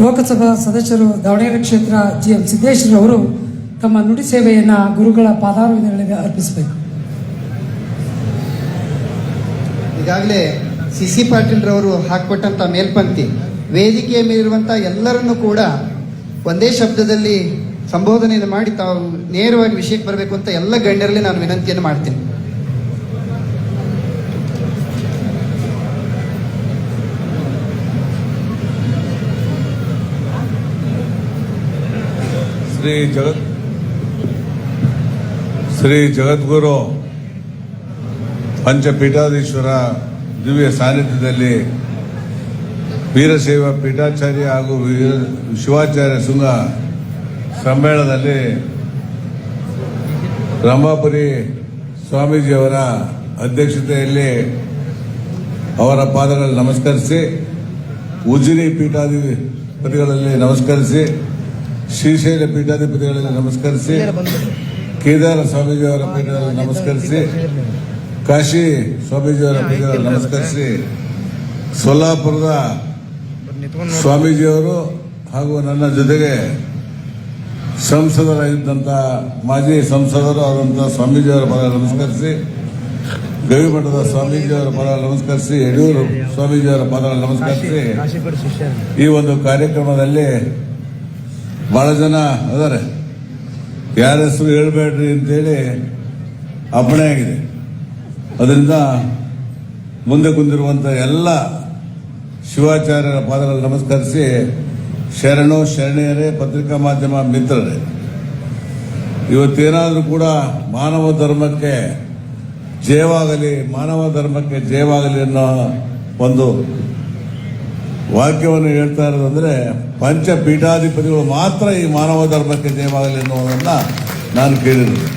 ಲೋಕಸಭಾ ಸದಸ್ಯರು ದಾವಣಗೆರೆ ಕ್ಷೇತ್ರ G M ಸಿದ್ದೇಶ್ವರವರು ತಮ್ಮ ನುಡಿ ಸೇವೆಯನ್ನು ಗುರುಗಳ ಪಾದಾರವಿಂದಗಳಿಗೆ ಅರ್ಪಿಸಬೇಕು. ಈಗಾಗಲೇ ಸಿ ಸಿ ಪಾಟೀಲ್ರವರು ಹಾಕ್ಕೊಟ್ಟಂಥ ಮೇಲ್ಪಂಕ್ತಿ, ವೇದಿಕೆಯ ಮೇಲಿರುವಂಥ ಎಲ್ಲರನ್ನೂ ಕೂಡ ಒಂದೇ ಶಬ್ದದಲ್ಲಿ ಸಂಬೋಧನೆಯನ್ನು ಮಾಡಿ ತಾವು ನೇರವಾಗಿ ವಿಷಯಕ್ಕೆ ಬರಬೇಕು ಅಂತ ಎಲ್ಲ ಗಣ್ಯರಲ್ಲಿ ನಾನು ವಿನಂತಿಯನ್ನು ಮಾಡ್ತೀನಿ. ಶ್ರೀ ಜಗತ್ ಶ್ರೀ ಜಗದ್ಗುರು ಪಂಚಪೀಠಾಧೀಶ್ವರ ದಿವ್ಯ ಸಾನ್ನಿಧ್ಯದಲ್ಲಿ ವೀರಶೈವ ಪೀಠಾಚಾರ್ಯ ಹಾಗೂ ಶಿವಾಚಾರ್ಯ ಶೃಂಗ ಸಮ್ಮೇಳನದಲ್ಲಿ ರಂಭಾಪುರಿ ಸ್ವಾಮೀಜಿಯವರ ಅಧ್ಯಕ್ಷತೆಯಲ್ಲಿ ಅವರ ಪಾದಗಳಲ್ಲಿ ನಮಸ್ಕರಿಸಿ, ಉಜಿರಿ ಪೀಠಾಧಿಪತಿಗಳಲ್ಲಿ ನಮಸ್ಕರಿಸಿ ಶ್ರೀಶೈಲ ಪೀಠಾಧಿಪತಿಗಳಿಗೆ ನಮಸ್ಕರಿಸಿ, ಕೇದಾರ ಸ್ವಾಮೀಜಿಯವರ ಪೀಠದಲ್ಲಿ ನಮಸ್ಕರಿಸಿ, ಕಾಶಿ ಸ್ವಾಮೀಜಿಯವರ ಪೀಠದಲ್ಲಿ ನಮಸ್ಕರಿಸಿ, ಸೊಲ್ಲಾಪುರದ ಸ್ವಾಮೀಜಿಯವರು ಹಾಗೂ ನನ್ನ ಜೊತೆಗೆ ಸಂಸದರಾಗಿದ್ದಂಥ ಮಾಜಿ ಸಂಸದರು ಆದಂಥ ಸ್ವಾಮೀಜಿಯವರ ಪದ ನಮಸ್ಕರಿಸಿ, ಗವಿಮಠದ ಸ್ವಾಮೀಜಿಯವರ ಪದ ನಮಸ್ಕರಿಸಿ, ಯಡಿಯೂರು ಸ್ವಾಮೀಜಿಯವರ ಪದ ನಮಸ್ಕರಿಸಿ, ಈ ಒಂದು ಕಾರ್ಯಕ್ರಮದಲ್ಲಿ ಬಹಳ ಜನ ಅದಾರೆ. ಯಾರ ಹೆಸರು ಹೇಳ್ಬೇಡ್ರಿ ಅಂತೇಳಿ ಅಪ್ಪಣೆ ಆಗಿದೆ. ಅದರಿಂದ ಮುಂದೆ ಕುಂದಿರುವಂಥ ಎಲ್ಲ ಶಿವಾಚಾರ್ಯರ ಪಾದಗಳಲ್ಲಿ ನಮಸ್ಕರಿಸಿ ಶರಣು ಶರಣೆಯರೇ, ಪತ್ರಿಕಾ ಮಾಧ್ಯಮ ಮಿತ್ರರೇ. ಇವತ್ತೇನಾದರೂ ಕೂಡ ಮಾನವ ಧರ್ಮಕ್ಕೆ ಜಯವಾಗಲಿ, ಮಾನವ ಧರ್ಮಕ್ಕೆ ಜಯವಾಗಲಿ ಅನ್ನೋ ಒಂದು ವಾಕ್ಯವನ್ನು ಹೇಳ್ತಾ ಇರೋದಂದ್ರೆ ಪಂಚ ಪೀಠಾಧಿಪತಿಗಳು ಮಾತ್ರ ಈ ಮಾನವ ಧರ್ಮಕ್ಕೆ ಜಯವಾಗಲಿ ಎನ್ನುವುದನ್ನ ನಾನು ಕೇಳಿದ್ರು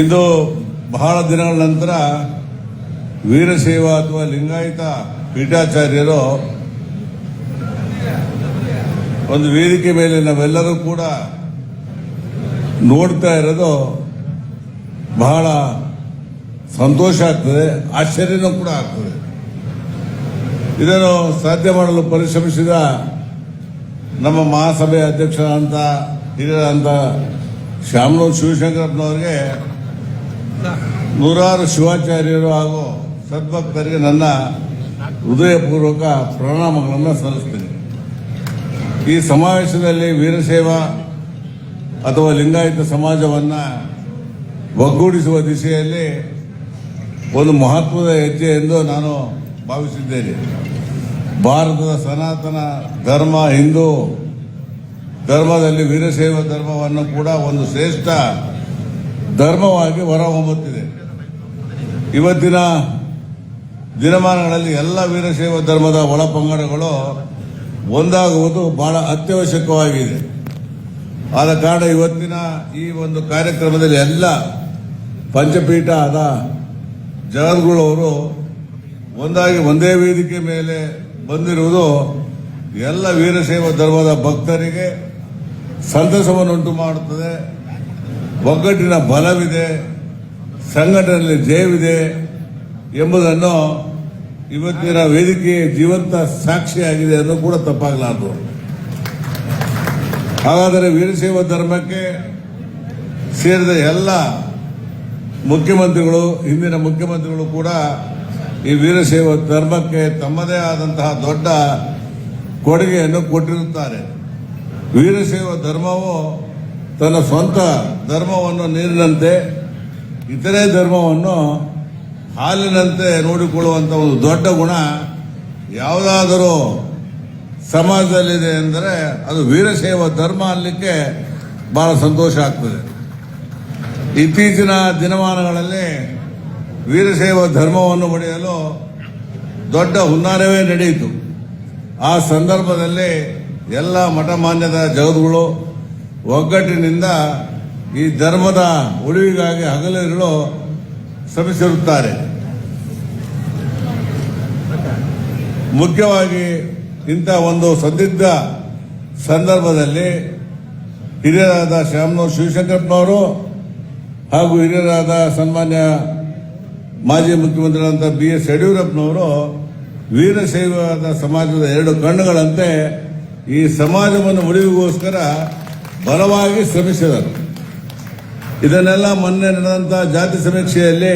ಇಂದು ಬಹಳ ದಿನಗಳ ನಂತರ ವೀರಶೈವ ಅಥವಾ ಲಿಂಗಾಯತ ಪೀಠಾಚಾರ್ಯರು ಒಂದು ವೇದಿಕೆ ಮೇಲೆ ನಾವೆಲ್ಲರೂ ಕೂಡ ನೋಡ್ತಾ ಇರೋದು ಬಹಳ ಸಂತೋಷ ಆಗ್ತದೆ, ಆಶ್ಚರ್ಯನೂ ಕೂಡ ಆಗ್ತದೆ. ಇದನ್ನು ಸಾಧ್ಯ ಮಾಡಲು ಪರಿಶ್ರಮಿಸಿದ ನಮ್ಮ ಮಹಾಸಭೆ ಅಧ್ಯಕ್ಷರಾದಂಥ ಹಿರಿಯರಾದಂಥ ಶ್ಯಾಮನೂರ್ ಶಿವಶಂಕರಪ್ಪನವರಿಗೆ ನೂರಾರು ಶಿವಾಚಾರ್ಯರು ಹಾಗೂ ಸದ್ಭಕ್ತರಿಗೆ ನನ್ನ ಹೃದಯಪೂರ್ವಕ ಪ್ರಣಾಮಗಳನ್ನು ಸಲ್ಲಿಸ್ತೀನಿ. ಈ ಸಮಾವೇಶದಲ್ಲಿ ವೀರಶೈವ ಅಥವಾ ಲಿಂಗಾಯತ ಸಮಾಜವನ್ನು ಒಗ್ಗೂಡಿಸುವ ದಿಶೆಯಲ್ಲಿ ಒಂದು ಮಹತ್ವದ ಹೆಜ್ಜೆ ಎಂದು ನಾನು ಭಾವಿಸಿದ್ದೇನೆ ಭಾರತದ ಸನಾತನ ಧರ್ಮ, ಹಿಂದೂ ಧರ್ಮದಲ್ಲಿ ವೀರಶೈವ ಧರ್ಮವನ್ನು ಕೂಡ ಒಂದು ಶ್ರೇಷ್ಠ ಧರ್ಮವಾಗಿ ಹೊರಹೊಮ್ಮುತ್ತಿದೆ. ಇವತ್ತಿನ ದಿನಮಾನಗಳಲ್ಲಿ ಎಲ್ಲ ವೀರಶೈವ ಧರ್ಮದ ಒಳಪಂಗಡಗಳು ಒಂದಾಗುವುದು ಬಹಳ ಅತ್ಯವಶ್ಯಕವಾಗಿದೆ. ಆದ ಕಾರಣ ಇವತ್ತಿನ ಈ ಒಂದು ಕಾರ್ಯಕ್ರಮದಲ್ಲಿ ಎಲ್ಲ ಪಂಚಪೀಠ ಆದ ಜಗದ್ಗುರುವರು ಒಂದಾಗಿ ಒಂದೇ ವೇದಿಕೆ ಮೇಲೆ ಬಂದಿರುವುದು ಎಲ್ಲ ವೀರಶೈವ ಧರ್ಮದ ಭಕ್ತರಿಗೆ ಸಂತಸವನ್ನುಂಟು ಮಾಡುತ್ತದೆ. ಒಗ್ಗಟ್ಟಿನ ಬಲವಿದೆ. ಸಂಘಟನೆಯಲ್ಲಿ ಜಯವಿದೆ ಎಂಬುದನ್ನು ಇವತ್ತಿನ ವೇದಿಕೆ ಜೀವಂತ ಸಾಕ್ಷಿಯಾಗಿದೆ ಅನ್ನೋ ಕೂಡ ತಪ್ಪಾಗಲಾರದು. ಹಾಗಾದರೆ ವೀರಶೈವ ಧರ್ಮಕ್ಕೆ ಸೇರಿದ ಎಲ್ಲ ಮುಖ್ಯಮಂತ್ರಿಗಳು, ಹಿಂದಿನ ಮುಖ್ಯಮಂತ್ರಿಗಳು ಕೂಡ ಈ ವೀರಶೈವ ಧರ್ಮಕ್ಕೆ ತಮ್ಮದೇ ಆದಂತಹ ದೊಡ್ಡ ಕೊಡುಗೆಯನ್ನು ಕೊಟ್ಟಿರುತ್ತಾರೆ. ವೀರಶೈವ ಧರ್ಮವು ತನ್ನ ಸ್ವಂತ ಧರ್ಮವನ್ನು ನೀರಿನಂತೆ, ಇತರೆ ಧರ್ಮವನ್ನು ಹಾಲಿನಂತೆ ನೋಡಿಕೊಳ್ಳುವಂಥ ಒಂದು ದೊಡ್ಡ ಗುಣ ಯಾವುದಾದರೂ ಸಮಾಜದಲ್ಲಿದೆ ಎಂದರೆ ಅದು ವೀರಶೈವ ಧರ್ಮ ಅನ್ನಲಿಕ್ಕೆ ಬಹಳ ಸಂತೋಷ ಆಗ್ತದೆ. ಇತ್ತೀಚಿನ ದಿನಮಾನಗಳಲ್ಲಿ ವೀರಶೈವ ಧರ್ಮವನ್ನು ಪಡೆಯಲು ದೊಡ್ಡ ಹುನ್ನಾರವೇ ನಡೆಯಿತು. ಆ ಸಂದರ್ಭದಲ್ಲಿ ಎಲ್ಲ ಮಠಮಾನ್ಯದ ಜಗದ್ಗಳು ಒಗ್ಗಟ್ಟಿನಿಂದ ಈ ಧರ್ಮದ ಉಳಿವಿಗಾಗಿ ಹಗಲಿರುಳು ಶ್ರಮಿಸಿರುತ್ತಾರೆ. ಮುಖ್ಯವಾಗಿ ಇಂಥ ಒಂದು ಸಂದಿಗ್ಧ ಸಂದರ್ಭದಲ್ಲಿ ಹಿರಿಯರಾದ ಶ್ಯಾಮನೂರು ಶಿವಶಂಕರಪ್ಪನವರು ಹಾಗೂ ಹಿರಿಯರಾದ ಸನ್ಮಾನ್ಯ ಮಾಜಿ ಮುಖ್ಯಮಂತ್ರಿಗಳಂತ ಬಿ ಎಸ್ ಯಡಿಯೂರಪ್ಪನವರು ವೀರಶೈವಾದ ಸಮಾಜದ ಎರಡು ಕಣ್ಣುಗಳಂತೆ ಈ ಸಮಾಜವನ್ನು ಉಳಿವಿಗೋಸ್ಕರ ಬಲವಾಗಿ ಶ್ರಮಿಸಿದರು. ಇದನ್ನೆಲ್ಲ ಮೊನ್ನೆ ನಡೆದಂತಹ ಜಾತಿ ಸಮೀಕ್ಷೆಯಲ್ಲಿ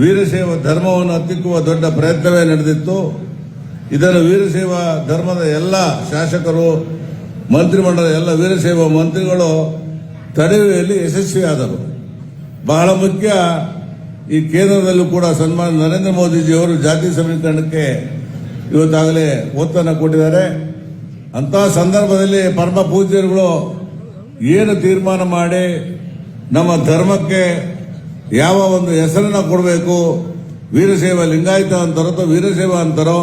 ವೀರಶೈವ ಧರ್ಮವನ್ನು ಹತ್ತಿಕ್ಕುವ ದೊಡ್ಡ ಪ್ರಯತ್ನವೇ ನಡೆದಿತ್ತು. ಇದನ್ನು ವೀರಶೈವ ಧರ್ಮದ ಎಲ್ಲ ಶಾಸಕರು, ಮಂತ್ರಿಮಂಡಲದ ಎಲ್ಲ ವೀರಶೈವ ಮಂತ್ರಿಗಳು ತಡೆಯುವಲ್ಲಿ ಯಶಸ್ವಿಯಾದರು. ಬಹಳ ಮುಖ್ಯ ಈ ಕೇಂದ್ರದಲ್ಲೂ ಕೂಡ ಸನ್ಮಾನ ನರೇಂದ್ರ ಮೋದಿಜಿಯವರು ಜಾತಿ ಸಮೀಕರಣಕ್ಕೆ ಇವತ್ತಾಗಲೇ ಒತ್ತನ್ನು ಕೊಟ್ಟಿದ್ದಾರೆ. ಅಂತಹ ಸಂದರ್ಭದಲ್ಲಿ ಪರಮ ಪೂಜ್ಯರುಗಳು ಏನು ತೀರ್ಮಾನ ಮಾಡಿ ನಮ್ಮ ಧರ್ಮಕ್ಕೆ ಯಾವ ಒಂದು ಹೆಸರನ್ನ ಕೊಡಬೇಕು? ವೀರಶೈವ ಲಿಂಗಾಯತ ಅಂತಾರೋ ಅಥವಾ ವೀರಸೇವ ಅಂತಾರೋ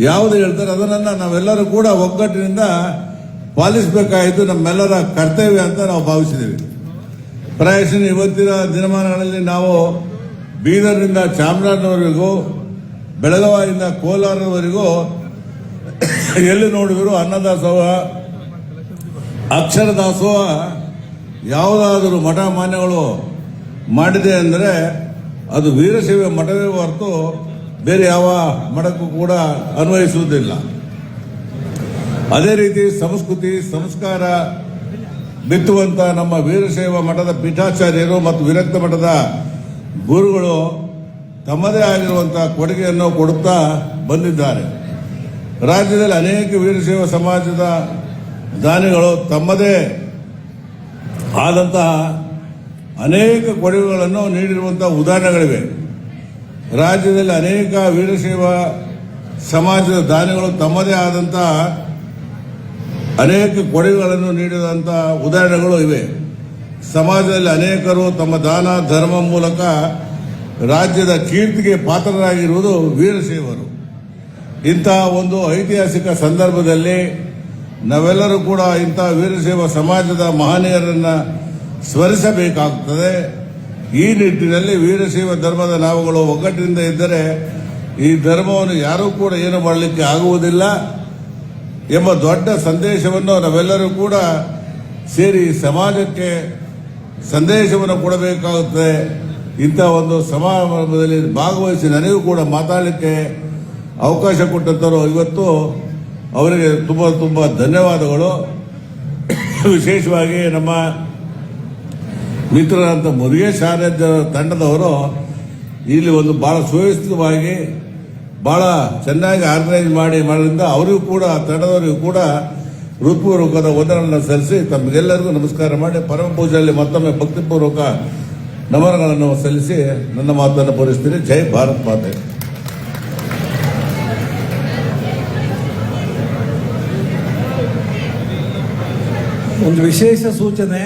ಯಾವುದು ಹೇಳ್ತಾರೆ ಅದನ್ನ ನಾವೆಲ್ಲರೂ ಕೂಡ ಒಗ್ಗಟ್ಟಿನಿಂದ ಪಾಲಿಸಬೇಕಾಯಿತು ನಮ್ಮೆಲ್ಲರ ಕರ್ತವ್ಯ ಅಂತ ನಾವು ಭಾವಿಸಿದ್ದೀವಿ. ಪ್ರಾಯಶಃ ಇವತ್ತಿನ ದಿನಮಾನಗಳಲ್ಲಿ ನಾವು ಬೀದರ್ನಿಂದ ಚಾಮರಾಜನವರೆಗೂ, ಬೆಳಗಾವಿಯಿಂದ ಕೋಲಾರವರೆಗೂ ಎಲ್ಲಿ ನೋಡಿದ್ರು ಅನ್ನದಾಸೋಹ ಅಕ್ಷರ ದಾಸೋಹ ಯಾವುದಾದರೂ ಮಠ ಮಾನ್ಯಗಳು ಮಾಡಿದೆ ಅಂದರೆ ಅದು ವೀರಶೈವ ಮಠವೇ ಹೊರತು ಬೇರೆ ಯಾವ ಮಠಕ್ಕೂ ಕೂಡ ಅನ್ವಯಿಸುವುದಿಲ್ಲ. ಅದೇ ರೀತಿ ಸಂಸ್ಕೃತಿ, ಸಂಸ್ಕಾರ ಬಿತ್ತುವಂತ ನಮ್ಮ ವೀರಶೈವ ಮಠದ ಪೀಠಾಚಾರ್ಯರು ಮತ್ತು ವಿರಕ್ತ ಮಠದ ಗುರುಗಳು ತಮ್ಮದೇ ಆಗಿರುವಂತಹ ಕೊಡುಗೆಯನ್ನು ಕೊಡುತ್ತಾ ಬಂದಿದ್ದಾರೆ. ರಾಜ್ಯದಲ್ಲಿ ಅನೇಕ ವೀರಶೈವ ಸಮಾಜದ ದಾನಿಗಳು ತಮ್ಮದೇ ಆದಂತಹ ಅನೇಕ ಕೊಡುಗೆಗಳನ್ನು ನೀಡಿರುವಂತಹ ಉದಾಹರಣೆಗಳಿವೆ. ರಾಜ್ಯದಲ್ಲಿ ಅನೇಕ ವೀರಶೈವ ಸಮಾಜದ ದಾನಿಗಳು ತಮ್ಮದೇ ಆದಂತಹ ಅನೇಕ ಕೊಡುಗೆಗಳನ್ನು ನೀಡಿದಂಥ ಉದಾಹರಣೆಗಳು ಇವೆ. ಸಮಾಜದಲ್ಲಿ ಅನೇಕರು ತಮ್ಮ ದಾನ, ಧರ್ಮ ಮೂಲಕ ರಾಜ್ಯದ ಕೀರ್ತಿಗೆ ಪಾತ್ರರಾಗಿರುವುದು ವೀರಶೈವರು. ಇಂತಹ ಒಂದು ಐತಿಹಾಸಿಕ ಸಂದರ್ಭದಲ್ಲಿ ನಾವೆಲ್ಲರೂ ಕೂಡ ಇಂತಹ ವೀರಶೈವ ಸಮಾಜದ ಮಹನೀಯರನ್ನ ಸ್ಮರಿಸಬೇಕಾಗುತ್ತದೆ ಈ ನಿಟ್ಟಿನಲ್ಲಿ ವೀರಶೈವ ಧರ್ಮದ ನಾವುಗಳು ಒಗ್ಗಟ್ಟಿನಿಂದ ಇದ್ದರೆ ಈ ಧರ್ಮವನ್ನು ಯಾರೂ ಕೂಡ ಏನು ಮಾಡಲಿಕ್ಕೆ ಆಗುವುದಿಲ್ಲ ಎಂಬ ದೊಡ್ಡ ಸಂದೇಶವನ್ನು ನಾವೆಲ್ಲರೂ ಕೂಡ ಸೇರಿ ಸಮಾಜಕ್ಕೆ ಸಂದೇಶವನ್ನು ಕೊಡಬೇಕಾಗುತ್ತದೆ ಇಂಥ ಒಂದು ಸಮಾರಂಭದಲ್ಲಿ ಭಾಗವಹಿಸಿ ನನಗೂ ಕೂಡ ಮಾತಾಡಲಿಕ್ಕೆ ಅವಕಾಶ ಕೊಟ್ಟಂತರು ಇವತ್ತು. ಅವರಿಗೆ ತುಂಬ ತುಂಬ ಧನ್ಯವಾದಗಳು. ವಿಶೇಷವಾಗಿ ನಮ್ಮ ಮಿತ್ರರಂತ ಮುರುಗೇಶ್ ಆರಾಧ್ಯ ತಂಡದವರು ಇಲ್ಲಿ ಒಂದು ಬಹಳ ಸುವ್ಯವಸ್ಥಿತವಾಗಿ ಬಹಳ ಚೆನ್ನಾಗಿ ಆರ್ಗನೈಸ್ ಮಾಡಿ ಮಾಡೋದ್ರಿಂದ ಅವರಿಗೂ ಕೂಡ ತಂಡದವರಿಗೂ ಕೂಡ ಹೃತ್ಪೂರ್ವಕದ ವಂದನೆಗಳನ್ನು ಸಲ್ಲಿಸಿ ತಮಗೆಲ್ಲರಿಗೂ ನಮಸ್ಕಾರ ಮಾಡಿ ಪರಮ ಪೂಜೆಯಲ್ಲಿ ಮತ್ತೊಮ್ಮೆ ಭಕ್ತಿಪೂರ್ವಕ ನಮನಗಳನ್ನು ಸಲ್ಲಿಸಿ ನನ್ನ ಮಾತನ್ನು ಪೂರೈಸ್ತೀನಿ. ಜೈ ಭಾರತ್ ಮಾತೆ. ಒಂದು ವಿಶೇಷ ಸೂಚನೆ.